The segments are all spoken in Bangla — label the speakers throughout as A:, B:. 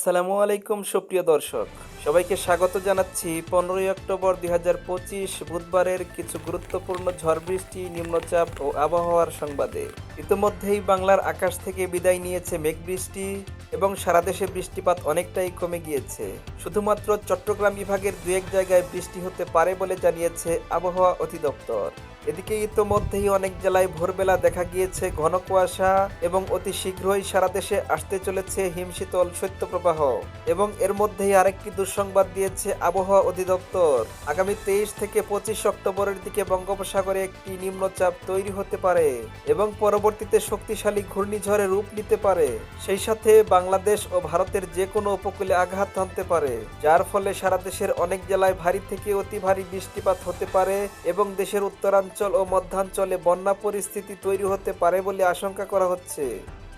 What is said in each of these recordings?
A: আসসালামু আলাইকুম, সুপ্রিয় দর্শক। সবাইকে স্বাগত জানাচ্ছি পনেরোই অক্টোবর দুই হাজার পঁচিশ বুধবারের কিছু গুরুত্বপূর্ণ ঝড় বৃষ্টি, নিম্নচাপ ও আবহাওয়ার সংবাদে। ইতিমধ্যেই বাংলার আকাশ থেকে বিদায় নিয়েছে মেঘ বৃষ্টি এবং সারা দেশে বৃষ্টিপাত অনেকটাই কমে গিয়েছে। শুধুমাত্র চট্টগ্রাম বিভাগের দু এক জায়গায় বৃষ্টি হতে পারে বলে জানিয়েছে আবহাওয়া অধিদপ্তর। এদিকে ইতোমধ্যেই অনেক জেলায় ভোরবেলা দেখা গিয়েছে ঘন কুয়াশা এবং অতি শীঘ্রই সারা দেশে আসতে চলেছে হিমশীতল শৈত্যপ্রবাহ এবং এর মধ্যেই আরেকটি দুঃসংবাদ দিয়েছে আবহাওয়া অধিদপ্তর। আগামী তেইশ থেকে পঁচিশ অক্টোবরের দিকে বঙ্গোপসাগরে একটি নিম্নচাপ তৈরি হতে পারে এবং পরবর্তীতে শক্তিশালী ঘূর্ণিঝড়ে রূপ নিতে পারে। সেই সাথে বাংলাদেশ ও ভারতের যে কোনো উপকূলে আঘাত হানতে পারে, যার ফলে সারা দেশের অনেক জেলায় ভারী থেকে অতি ভারী বৃষ্টিপাত হতে পারে এবং দেশের উত্তরাঞ্চল ও মধ্যাঞ্চলে বন্যা পরিস্থিতি তৈরি হতে পারে বলে আশঙ্কা করা হচ্ছে।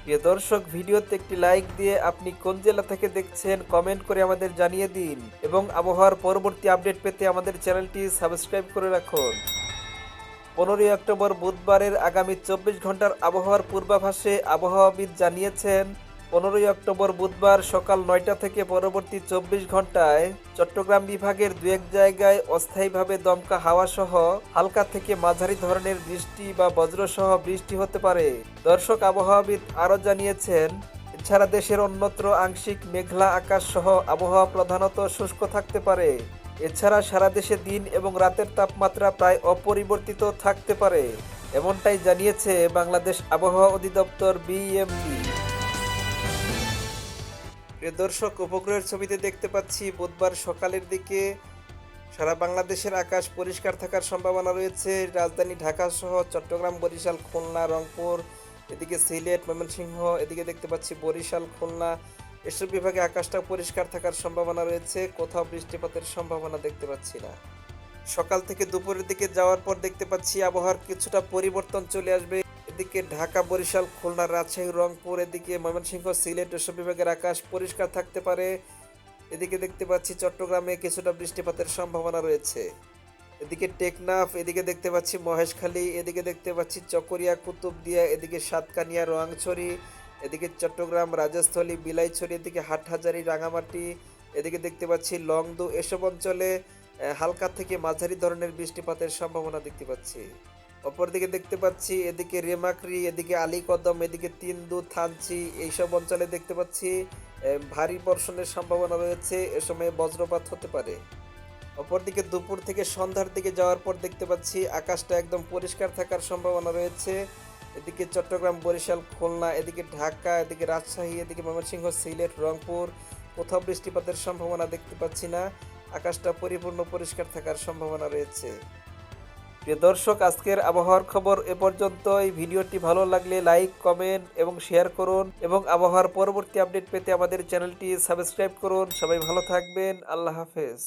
A: প্রিয় দর্শক, ভিডিওতে একটি লাইক দিয়ে আপনি কোন জেলা থেকে দেখছেন, কমেন্ট করে আমাদের জানিয়ে দিন এবং আবহাওয়ার পরবর্তী আপডেট পেতে আমাদের চ্যানেলটি সাবস্ক্রাইব করে রাখুন। পনেরোই অক্টোবর বুধবারের আগামী চব্বিশ ঘণ্টার আবহাওয়ার পূর্বাভাসে আবহাওয়াবিদ জানিয়েছেন পনেরোই অক্টোবর বুধবার সকাল নয়টা থেকে পরবর্তী চব্বিশ ঘন্টায় চট্টগ্রাম বিভাগের দু এক জায়গায় অস্থায়ীভাবে দমকা হাওয়া সহ হালকা থেকে মাঝারি ধরনের বৃষ্টি বা বজ্রসহ বৃষ্টি হতে পারে। দর্শক আবহাওয়াবিদ আরও জানিয়েছেন, এছাড়া দেশের অন্যত্র আংশিক মেঘলা আকাশ সহ আবহাওয়া প্রধানত শুষ্ক থাকতে পারে। এছাড়া সারা দেশে দিন এবং রাতের তাপমাত্রা প্রায় অপরিবর্তিত থাকতে পারে। এমনটাই জানিয়েছে বাংলাদেশ আবহাওয়া অধিদপ্তর বিএমডি প্রিয় দর্শক, উপগ্রহের ছবিতে দেখতে পাচ্ছি, বুধবার সকালের দিকে সারা বাংলাদেশের আকাশ পরিষ্কার থাকার সম্ভাবনা রয়েছে। রাজধানী ঢাকা সহ চট্টগ্রাম, বরিশাল, খুলনা, রংপুর, এদিকে সিলেট, ময়মনসিংহ, এদিকে দেখতে পাচ্ছি বরিশাল, খুলনা, এসব বিভাগে আকাশটা পরিষ্কার থাকার সম্ভাবনা রয়েছে। কোথাও বৃষ্টিপাতের সম্ভাবনা দেখতে পাচ্ছি না। সকাল থেকে দুপুরের দিকে যাওয়ার পর দেখতে পাচ্ছি আবহাওয়ার কিছুটা পরিবর্তন চলে আসবে। এদিকে ঢাকা, বরিশাল, খুলনা, রাজশাহী, রংপুর, এদিকে ময়মনসিংহ, সিলেট এসব বিভাগের আকাশ পরিষ্কার থাকতে পারে। এদিকে দেখতে পাচ্ছি চট্টগ্রামে কিছুটা বৃষ্টিপাতের সম্ভাবনা রয়েছে। এদিকে টেকনাফ, এদিকে দেখতে পাচ্ছি মহেশখালী, এদিকে দেখতে পাচ্ছি চকরিয়া, কুতুবদিয়া, এদিকে সাতকানিয়া রোয়াংছড়ি এদিকে চট্টগ্রাম, রাজস্থলী, বিলাইছড়ি, এদিকে হাটহাজারি, রাঙামাটি, এদিকে দেখতে পাচ্ছি লংদু, এসব অঞ্চলে হালকা থেকে মাঝারি ধরনের বৃষ্টিপাতের সম্ভাবনা দেখতে পাচ্ছি। অপরদিকে দেখতে পাচ্ছি, এদিকে রেমাকরি, এদিকে আলীকদম এদিকে তিনদু, থানচি, এইসব অঞ্চলে দেখতে পাচ্ছি ভারী বর্ষণের সম্ভাবনা রয়েছে, এ সময় বজ্রপাত হতে পারে। অপরদিকে দুপুর থেকে সন্ধ্যার দিকে যাওয়ার পর দেখতে পাচ্ছি, আকাশটা একদম পরিষ্কার থাকার সম্ভাবনা রয়েছে। এদিকে চট্টগ্রাম, বরিশাল, খুলনা, এদিকে ঢাকা, এদিকে রাজশাহী, এদিকে ময়মনসিংহ, সিলেট, রংপুর, কোথাও বৃষ্টিপাতের সম্ভাবনা দেখতে পাচ্ছি না। আকাশটা পরিপূর্ণ পরিষ্কার থাকার সম্ভাবনা রয়েছে। প্রিয় দর্শক, আজকের আবহাওয়ার খবর এ পর্যন্ত এই ভিডিওটি ভালো লাগলে লাইক, কমেন্ট এবং শেয়ার করুন এবং আবহাওয়ার পরবর্তী আপডেট পেতে আমাদের চ্যানেলটি সাবস্ক্রাইব করুন। সবাই ভালো থাকবেন। আল্লাহ হাফেজ।